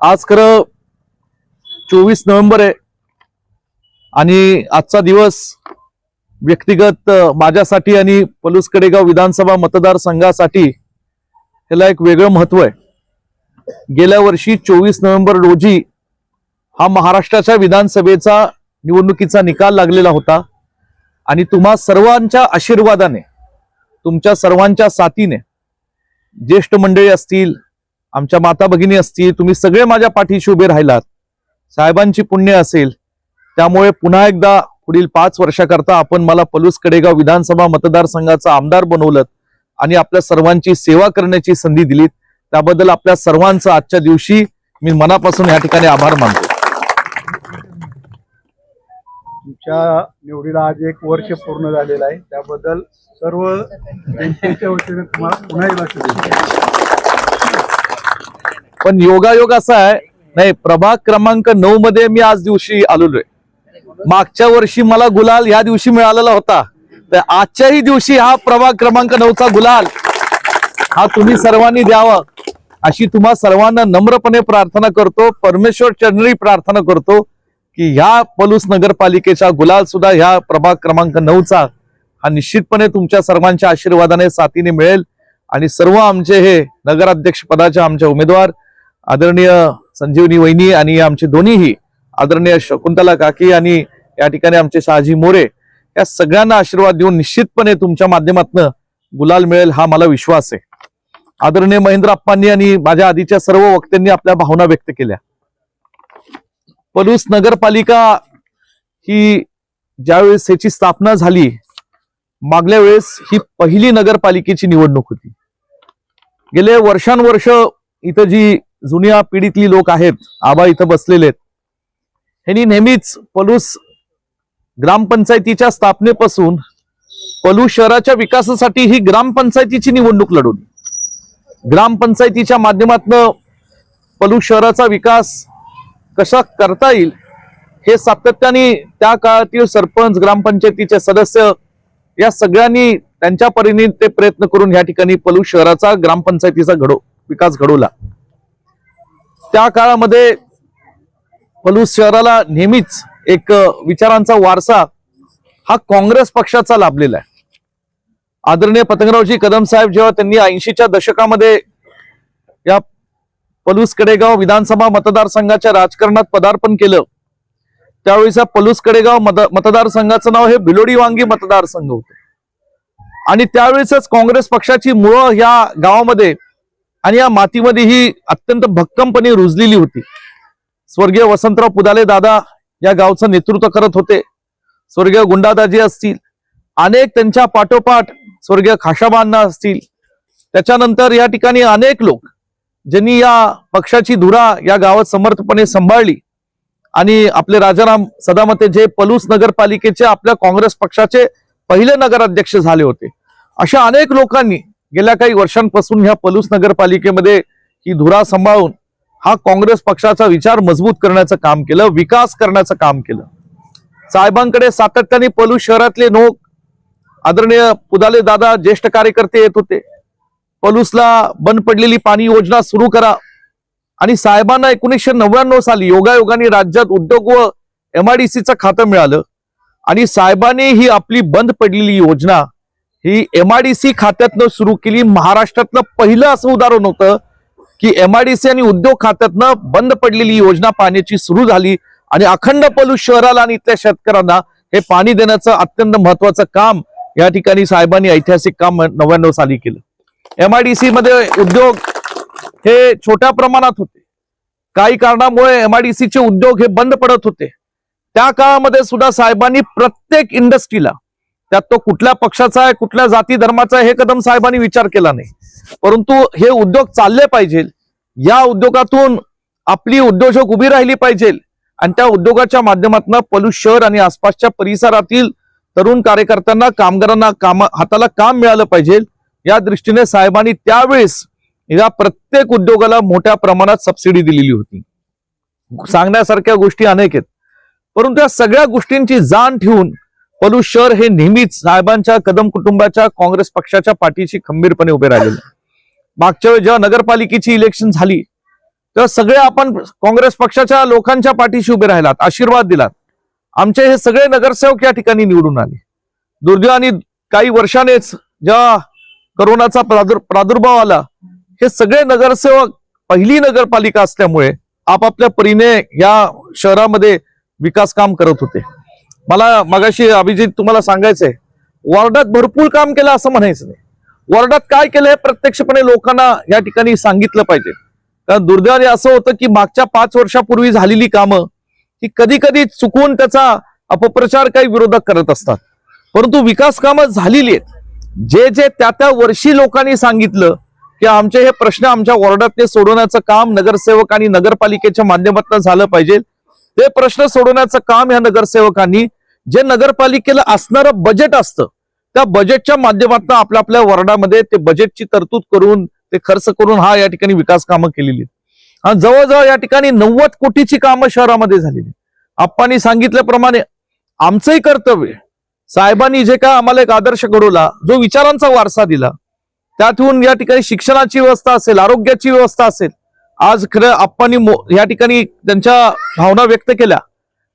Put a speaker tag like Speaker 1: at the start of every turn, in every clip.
Speaker 1: आज खरं चोवीस नोव्हेंबर आहे. आणि आजचा दिवस व्यक्तिगत माझ्यासाठी आणि पलूस कडेगाव विधानसभा मतदारसंघासाठी ह्याला एक वेगळं महत्त्व आहे. गेल्या वर्षी चोवीस नोव्हेंबर रोजी हा महाराष्ट्राच्या विधानसभेचा निवडणुकीचा निकाल लागलेला होता. आणि तुम्हा सर्वांच्या आशीर्वादाने तुमच्या सर्वांच्या साथीने ज्येष्ठ मंडळी असतील आमच्या माता भगिनी असतील तुम्ही सगळे माझ्या पाठीशी उभे राहिलात. साहेबांची पुण्य असेल. त्यामुळे पुन्हा एकदा पुढील पाच वर्षाकरता आपण मला पलूस कडेगाव विधानसभा मतदारसंघाचा आमदार बनवलं आणि आपल्या सर्वांची सेवा करण्याची संधी दिलीत त्याबद्दल आपल्या सर्वांचं आजच्या दिवशी मी मनापासून या ठिकाणी आभार मानतो.
Speaker 2: तुमच्या निवडीला आज एक वर्ष पूर्ण झालेलं आहे. त्याबद्दल सर्व जनतेच्या वतीने तुम्हाला पुन्हा एकदा शुभेच्छा.
Speaker 1: पण योगायोग असा आहे नाही प्रभाग क्रमांक नऊ मध्ये मी आज दिवशी आलेलो आहे मागच्या वर्षी मला गुलाल या दिवशी मिळालेला होता. तर आजच्याही दिवशी हा प्रभाग क्रमांक नऊचा गुलाल हा तुम्ही सर्वांनी द्यावा. अशी तुम्हा सर्वांना नम्रपणे प्रार्थना करतो परमेश्वर चरणी प्रार्थना करतो की ह्या पलूस नगरपालिकेचा गुलाल सुद्धा ह्या प्रभाग क्रमांक नऊचा हा निश्चितपणे तुमच्या सर्वांच्या आशीर्वादाने साथीने मिळेल. आणि सर्व आमचे हे नगराध्यक्ष पदाचे आमचे उमेदवार आदरणीय संजीवनी वहिनी आणि आमचे दोन्हीही आदरणीय शकुंतला काकी आणि या ठिकाणी आमचे शहाजी मोरे या सगळ्यांना आशीर्वाद देऊन निश्चितपणे तुमच्या माध्यमातून गुलाल मिळेल हा मला विश्वास आहे. आदरणीय महेंद्र आप्पांनी आणि माझ्या आधीच्या सर्व वक्त्यांनी आपल्या भावना व्यक्त केल्या. पलूस नगरपालिका ही ज्यावेळेस ह्याची स्थापना झाली मागल्या वेळेस ही पहिली नगरपालिकेची निवडणूक होती. गेले वर्षानुवर्ष इथं जी जुन्या पिढीतली लोक आहेत आबा इथं बसलेले आहेत. ह्यांनी नेहमीच पलूस ग्रामपंचायतीच्या स्थापनेपासून पलू शहराच्या विकासासाठी ही ग्रामपंचायतीची निवडणूक लढवली. ग्रामपंचायतीच्या माध्यमातून पलू शहराचा विकास कसा करता येईल हे सातत्याने त्या काळातील सरपंच ग्रामपंचायतीचे सदस्य या सगळ्यांनी त्यांच्या परीने ते प्रयत्न करून या ठिकाणी पलू शहराचा ग्रामपंचायतीचा घडो विकास घडवला. त्या काळामध्ये पलूस शहराला नेहमीच एक विचारांचा वारसा हा काँग्रेस पक्षाचा लाभलेला आहे. आदरणीय पतंगरावजी कदम साहेब जेव्हा त्यांनी ऐंशीच्या दशकामध्ये या पलूस कडेगाव विधानसभा मतदारसंघाच्या राजकारणात पदार्पण केलं त्यावेळेस पलूस कडेगाव मत मतदारसंघाचं नाव हे बिलोडी वांगी मतदारसंघ होतं. आणि त्यावेळेसच काँग्रेस पक्षाची मुळं या गावामध्ये आणि या मातीमध्ये ही अत्यंत भक्कमपणे रुजलेली होती. स्वर्गीय वसंतराव पुदाले दादा या गावचं नेतृत्व करत होते. स्वर्गीय गुंडादाजी असतील अनेक त्यांच्या पाठोपाठ स्वर्गीय खाशाबांना असतील. त्याच्यानंतर या ठिकाणी अनेक लोक ज्यांनी या पक्षाची धुरा या गावात समर्थपणे सांभाळली. आणि आपले राजाराम सदामते जे पलूस नगरपालिकेचे आपल्या काँग्रेस पक्षाचे पहिले नगराध्यक्ष झाले होते. अशा अनेक लोकांनी गेल्या काही वर्षांपासून ह्या पलूस नगरपालिकेमध्ये ही धुरा सांभाळून हा काँग्रेस पक्षाचा विचार मजबूत करण्याचं काम केलं विकास करण्याचं काम केलं. साहेबांकडे सातत्याने पलूस शहरातले नोक आदरणीय पुदाले दादा ज्येष्ठ कार्यकर्ते येत होते. पलूसला बंद पडलेली पाणी योजना सुरू करा. आणि साहेबांना एकोणीसशे नव्याण्णव साली योगायोगाने राज्यात उद्योग व एमआयडीसीचं खातं मिळालं. आणि साहेबांनी ही आपली बंद पडलेली योजना ही एमआयडीसी खात्यातनं सुरू केली. महाराष्ट्रातलं पहिलं असं उदाहरण होतं की एमआयडीसी आणि उद्योग खात्यातनं बंद पडलेली योजना पाण्याची सुरू झाली आणि अखंड पलू शहराला आणि इथल्या शेतकऱ्यांना हे पाणी देण्याचं अत्यंत महत्वाचं काम या ठिकाणी साहेबांनी ऐतिहासिक काम नव्याण्णव साली केलं. एमआयडीसी मध्ये उद्योग हे छोट्या प्रमाणात होते. काही कारणामुळे एमआयडीसीचे उद्योग हे बंद पडत होते. त्या काळामध्ये सुद्धा साहेबांनी प्रत्येक इंडस्ट्रीला त्यात तो कुठल्या पक्षाचा आहे कुठल्या जाती धर्माचा आहे हे कदम साहेबांनी विचार केला नाही. परंतु हे उद्योग चालले पाहिजे. या उद्योगातून आपली उद्योजक उभी राहिली पाहिजे. आणि त्या उद्योगाच्या माध्यमातून पलू शहर आणि आसपासच्या परिसरातील तरुण कार्यकर्त्यांना कामगारांना काम हाताला काम मिळालं पाहिजे. या दृष्टीने साहेबांनी त्यावेळेस या प्रत्येक उद्योगाला मोठ्या प्रमाणात सबसिडी दिलेली होती. सांगण्यासारख्या गोष्टी अनेक आहेत. परंतु या सगळ्या गोष्टींची जाण ठेवून पलू शहर हे नेहमीच साहेबांच्या कदम कुटुंबाच्या काँग्रेस पक्षाच्या पाठीशी खंबीरपणे उभे राहिलेले. मागच्या वेळी जेव्हा नगरपालिकेची इलेक्शन झाली तेव्हा सगळे आपण काँग्रेस पक्षाच्या लोकांच्या पाठीशी उभे राहिलात आशीर्वाद दिलात. आमचे हे सगळे नगरसेवक या ठिकाणी निवडून आले. दुर्दैवाने काही वर्षानेच जेव्हा करोनाचा प्रादुर प्रादुर्भाव आला हे सगळे नगरसेवक पहिली नगरपालिका असल्यामुळे आपापल्या परीने या शहरामध्ये विकास काम करत होते. मला मगाशी अभिजित तुम्हाला सांगायचंय वॉर्डात भरपूर काम केलं असं म्हणायचं नाही. वॉर्डात काय केलं हे प्रत्यक्षपणे लोकांना या ठिकाणी सांगितलं पाहिजे. कारण दुर्दैवाने असं होतं की मागच्या पाच वर्षापूर्वी झालेली कामं ही कधी कधी चुकून त्याचा अपप्रचार काही विरोधक करत असतात. परंतु विकास कामं झालेली आहेत. जे जे त्या त्या वर्षी लोकांनी सांगितलं की आमचे हे प्रश्न आमच्या वॉर्डातले सोडवण्याचं काम नगरसेवक आणि नगरपालिकेच्या माध्यमातून झालं पाहिजे. ते प्रश्न सोडवण्याचं काम ह्या नगरसेवकांनी जे नगरपालिकेला असणारं बजेट असतं त्या बजेटच्या माध्यमातून आपल्या आपल्या वॉर्डामध्ये ते बजेटची तरतूद करून ते खर्च करून हा या ठिकाणी विकास कामं केलेली आहेत. आणि जवळजवळ या ठिकाणी नव्वद कोटीची कामं शहरामध्ये झालेली आप्पांनी सांगितल्याप्रमाणे आमचंही कर्तव्य साहेबांनी जे काय आम्हाला एक आदर्श घडवला जो विचारांचा वारसा दिला त्यातून या ठिकाणी शिक्षणाची व्यवस्था असेल आरोग्याची व्यवस्था असेल आज खरं आप्पांनी या ठिकाणी त्यांच्या भावना व्यक्त केल्या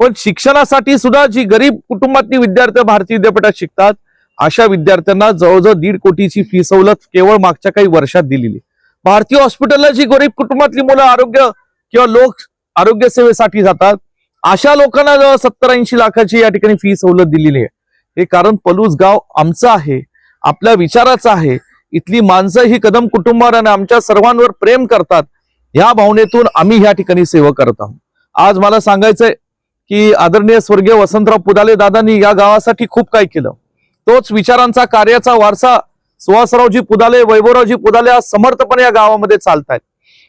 Speaker 1: पण शिक्षणासाठी सुद्धा जी गरीब कुटुंबातली विद्यार्थी भारतीय विद्यापीठात शिकतात अशा विद्यार्थ्यांना जवळजवळ दीड कोटीची फी सवलत केवळ मागच्या काही वर्षात दिलेली. भारतीय हॉस्पिटलला जी गरीब कुटुंबातली मुलं आरोग्य किंवा लोक आरोग्य सेवेसाठी जातात अशा लोकांना जवळ सत्तर ऐंशी लाखाची या ठिकाणी फी सवलत दिलेली आहे. हे कारण पलूस गाव आमचं आहे आपल्या विचाराचं आहे. इथली माणसं ही कदम कुटुंबावर आणि आमच्या सर्वांवर प्रेम करतात ह्या भावनेतून आम्ही ह्या ठिकाणी सेवा करत आहोत. आज मला सांगायचंय की आदरणीय स्वर्गीय वसंतराव पुदाले दादांनी या गावासाठी खूप काही केलं. तोच विचारांचा कार्याचा वारसा सुहासरावजी पुदाले वैभवरावजी पुदाले आज समर्थपणे या गावामध्ये चालतायत.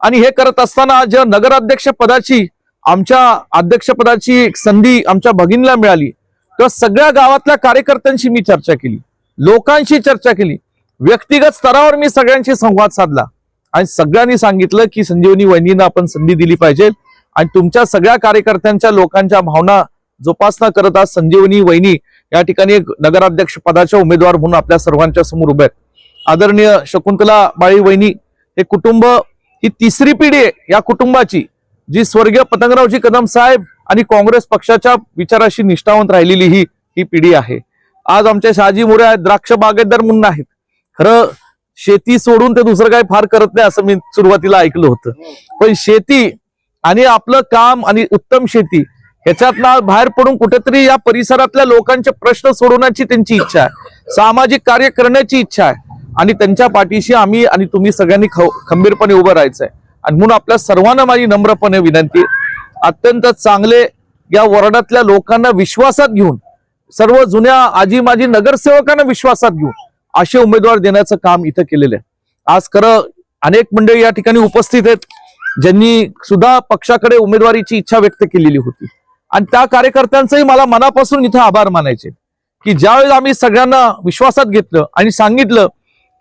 Speaker 1: आणि हे करत असताना ज्या नगराध्यक्ष पदाची आमच्या अध्यक्षपदाची एक संधी आमच्या भगिनीला मिळाली. तेव्हा सगळ्या गावातल्या कार्यकर्त्यांशी मी चर्चा केली. लोकांशी चर्चा केली. व्यक्तिगत स्तरावर मी सगळ्यांशी संवाद साधला. आणि सगळ्यांनी सांगितलं की संजीवनी वहिनींना आपण संधी दिली पाहिजे. आणि तुमच्या सगळ्या कार्यकर्त्यांच्या लोकांच्या भावना जोपासना करत आज संजीवनी वहिनी या ठिकाणी एक नगराध्यक्ष पदाच्या उमेदवार म्हणून आपल्या सर्वांच्या समोर उभे आहेत. आदरणीय शकुंतला बाळी वहिनी हे कुटुंब ही तिसरी पिढी आहे या कुटुंबाची जी स्वर्गीय पतंगरावजी कदम साहेब आणि काँग्रेस पक्षाच्या विचाराशी निष्ठावंत राहिलेली ही ही पिढी आहे. आज आमच्या शहाजी मोरे आहेत द्राक्ष बागेदार म्हणून आहेत. खरं शेती सोडून ते दुसरं काही फार करत नाही असं मी सुरुवातीला ऐकलं होतं. पण शेती आणि आपलं काम आणि उत्तम शेती ह्याच्यातला बाहेर पडून कुठेतरी या परिसरातल्या लोकांचे प्रश्न सोडवण्याची त्यांची इच्छा आहे. सामाजिक कार्य करण्याची इच्छा आहे. आणि त्यांच्या पाठीशी आम्ही आणि तुम्ही सगळ्यांनी ख- खंबीरपणे उभं राहायचंय. आणि म्हणून आपल्या सर्वांना माझी नम्रपणे विनंती अत्यंत चांगले या वॉर्डातल्या लोकांना विश्वासात घेऊन सर्व जुन्या आजी माजी नगरसेवकांना विश्वासात घेऊन असे उमेदवार देण्याचं काम इथं केलेलं आहे. आज खरं अनेक मंडळी या ठिकाणी उपस्थित आहेत. ज्यांनी सुद्धा पक्षाकडे उमेदवारीची इच्छा व्यक्त केलेली होती. आणि त्या कार्यकर्त्यांचंही मला मनापासून इथं आभार मानायचे. की ज्यावेळेस आम्ही सगळ्यांना विश्वासात घेतलं आणि सांगितलं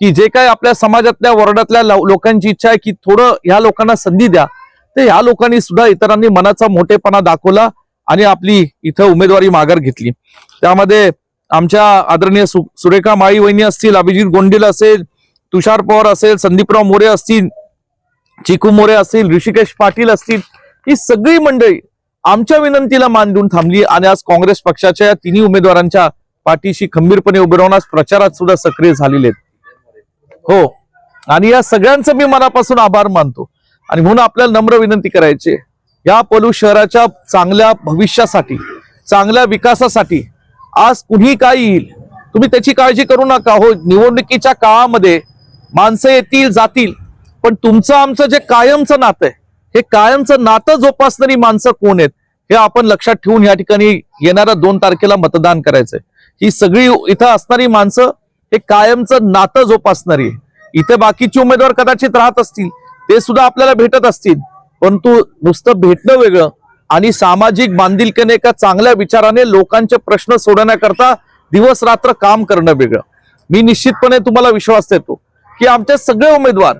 Speaker 1: की जे काय आपल्या समाजातल्या वॉर्डातल्या लोकांची इच्छा आहे की थोडं ह्या लोकांना संधी द्या तर ह्या लोकांनी सुद्धा इतरांनी मनाचा मोठेपणा दाखवला आणि आपली इथं उमेदवारी माघार घेतली. त्यामध्ये आमच्या आदरणीय सु- सुरेखा माळी वहिनी असतील अभिजित गोंडील असेल तुषार पवार असेल संदीपराव मोरे असतील चिकू मोरे असतील ऋषिकेश पाटील असतील ही सगळी मंडळी आमच्या विनंतीला मान देऊन थांबली आणि आज काँग्रेस पक्षाच्या या तिन्ही उमेदवारांच्या पाठीशी खंबीरपणे उभे राहून आज प्रचारात सुद्धा सक्रिय झालेले आहेत. हो. आणि या सगळ्यांचं मी मनापासून आभार मानतो. आणि म्हणून आपल्याला नम्र विनंती करायची आहे. या पलू शहराच्या चांगल्या भविष्यासाठी चांगल्या विकासासाठी आज कुणी काय येईल तुम्ही त्याची काळजी करू नका. हो निवडणुकीच्या काळामध्ये माणसं येतील जातील. पण तुमचं आमचं जे कायमचं नातं आहे हे कायमचं नातं जोपासणारी माणसं कोण आहेत हे आपण लक्षात ठेवून या ठिकाणी येणाऱ्या दोन तारखेला मतदान करायचंय. ही सगळी इथं असणारी माणसं हे कायमचं नातं जोपासणारी आहे. इथे बाकीचे उमेदवार कदाचित राहत असतील ते सुद्धा आपल्याला भेटत असतील परंतु नुसतं भेटणं वेगळं आणि सामाजिक बांधिलकीने एका चांगल्या विचाराने लोकांचे प्रश्न सोडवण्याकरता दिवस रात्र काम करणं वेगळं. मी निश्चितपणे तुम्हाला विश्वास देतो की आमचे सगळे उमेदवार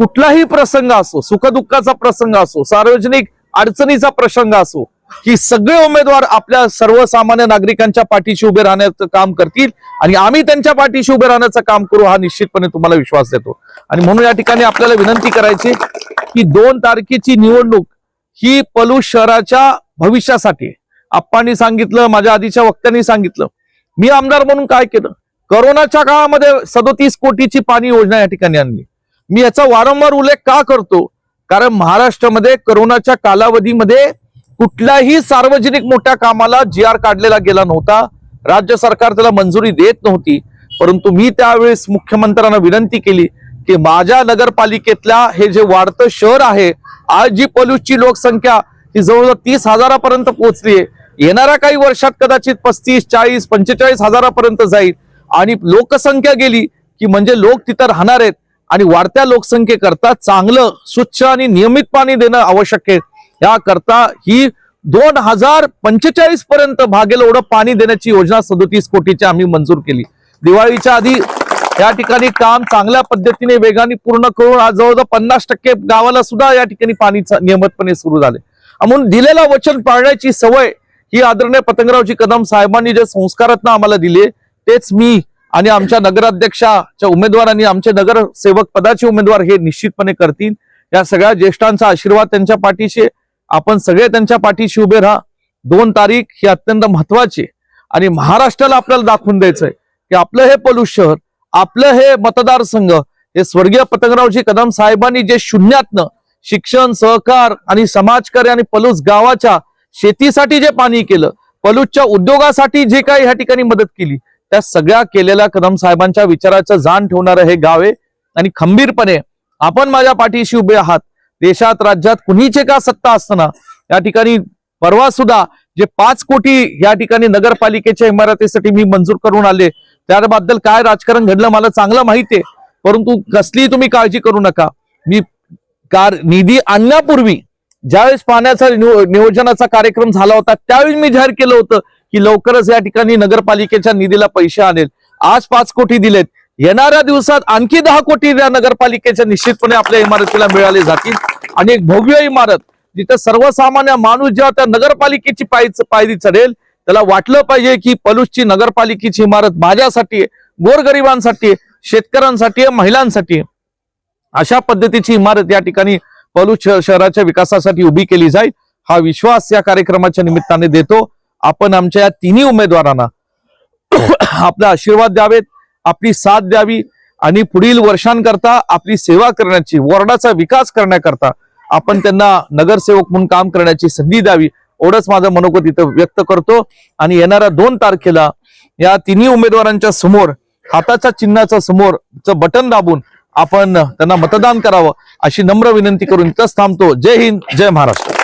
Speaker 1: कुठलाही प्रसंग असो सुखदुःखाचा प्रसंग असो सार्वजनिक अडचणीचा प्रसंग असो की सगळे उमेदवार आपल्या सर्वसामान्य नागरिकांच्या पाठीशी उभे राहण्याचं काम करतील आणि आम्ही त्यांच्या पाठीशी उभे राहण्याचं काम करू हा निश्चितपणे तुम्हाला विश्वास देतो. आणि म्हणून या ठिकाणी आपल्याला विनंती करायची की दोन तारखेची निवडणूक ही पलूस शहराच्या भविष्यासाठी. आप्पांनी सांगितलं माझ्या आधीच्या वक्त्यांनी सांगितलं. मी आमदार म्हणून काय केलं? करोनाच्या काळामध्ये सदोतीस कोटीची पाणी योजना या ठिकाणी आणली. मी याचा वारंवार उल्लेख का करतो? कारण महाराष्ट्रामध्ये करोनाच्या कालावधीमध्ये कुठल्याही सार्वजनिक मोठ्या कामाला जी आर काढलेला गेला नव्हता. राज्य सरकार त्याला मंजुरी देत नव्हती. परंतु मी त्यावेळेस मुख्यमंत्र्यांना विनंती केली की माझ्या नगरपालिकेतल्या हे जे वाढतं शहर आहे आज जी पलूसची लोकसंख्या ही जवळजवळ तीस हजारापर्यंत पोहोचली आहे. येणाऱ्या काही वर्षात कदाचित पस्तीस चाळीस पंचेचाळीस हजारापर्यंत जाईल. आणि लोकसंख्या गेली की म्हणजे लोक तिथं राहणार आहेत. आणि वाढत्या लोकसंख्येकरता चांगलं स्वच्छ आणि नियमित पाणी देणं आवश्यक आहे. याकरता ही दोन हजार पंचेचाळीस पर्यंत भागेल एवढं पाणी देण्याची योजना सदोतीस कोटीची आम्ही मंजूर केली. दिवाळीच्या आधी या ठिकाणी काम चांगल्या पद्धतीने वेगाने पूर्ण करून आज जवळजवळ पन्नास टक्के गावाला सुद्धा या ठिकाणी पाणी नियमितपणे सुरू झाले. म्हणून दिलेलं वचन पाळण्याची सवय ही आदरणीय पतंगरावजी कदम साहेबांनी जे संस्कारात आम्हाला दिले तेच मी आणि आमच्या नगराध्यक्षाच्या उमेदवारांनी आमचे नगरसेवक पदाचे उमेदवार हे निश्चितपणे करतील. या सगळ्या ज्येष्ठांचा आशीर्वाद त्यांच्या पाठीशी आपण सगळे त्यांच्या पाठीशी उभे राहा. दोन तारीख ही अत्यंत महत्वाची आणि महाराष्ट्राला आपल्याला दाखवून द्यायचंय की आपलं हे पलूस शहर आपलं हे मतदारसंघ हे स्वर्गीय पतंगरावजी कदम साहेबांनी जे शून्यातनं शिक्षण सहकार आणि समाजकार्य आणि पलूस गावाच्या शेतीसाठी जे पाणी केलं पलूसच्या उद्योगासाठी जे काही ह्या ठिकाणी मदत केली त्या सगळ्या केलेल्या कदम साहेबांच्या विचाराचं जाण ठेवणारं हे गाव आहे. आणि खंबीरपणे आपण माझ्या पाठीशी उभे आहात. देशात राज्यात कुणीचे का सत्ता असताना या ठिकाणी परवा सुद्धा जे पाच कोटी या ठिकाणी नगरपालिकेच्या इमारतीसाठी मी मंजूर करून आले त्याबद्दल काय राजकारण घडलं मला चांगलं माहिती आहे. परंतु कसली तुम्ही काळजी करू नका. मी कार निधी आणण्यापूर्वी ज्यावेळेस पाण्याचा नियोजनाचा कार्यक्रम झाला होता त्यावेळी मी जाहीर केलं होतं की लवकरच या ठिकाणी नगरपालिकेच्या निधीला पैसे आणेल. आज पाच कोटी दिलेत. येणाऱ्या दिवसात आणखी दहा कोटी या नगरपालिकेच्या निश्चितपणे आपल्या इमारतीला मिळाले जातील. आणि एक भव्य इमारत जिथे सर्वसामान्य माणूस जेव्हा त्या नगरपालिकेची पाय पायरी चढेल त्याला वाटलं पाहिजे की पलूसची नगरपालिकेची इमारत माझ्यासाठी आहे गोरगरिबांसाठी आहे शेतकऱ्यांसाठी महिलांसाठी अशा पद्धतीची इमारत या ठिकाणी पलूस शहराच्या विकासासाठी उभी केली जाईल. हा विश्वास या कार्यक्रमाच्या निमित्ताने देतो. आपण आमच्या या तिन्ही उमेदवारांना आपला आशीर्वाद द्यावेत आपली साथ द्यावी आणि पुढील वर्षांकरता आपली सेवा करण्याची वॉर्डाचा विकास करण्याकरता आपण त्यांना नगरसेवक म्हणून काम करण्याची संधी द्यावी एवढंच माझं मनोगत इथं व्यक्त करतो. आणि येणाऱ्या दोन तारखेला या तिन्ही उमेदवारांच्या समोर हाताच्या चिन्हाच्या समोर बटन दाबून आपण त्यांना मतदान करावं अशी नम्र विनंती करून इथंच थांबतो. जय हिंद जय महाराष्ट्र.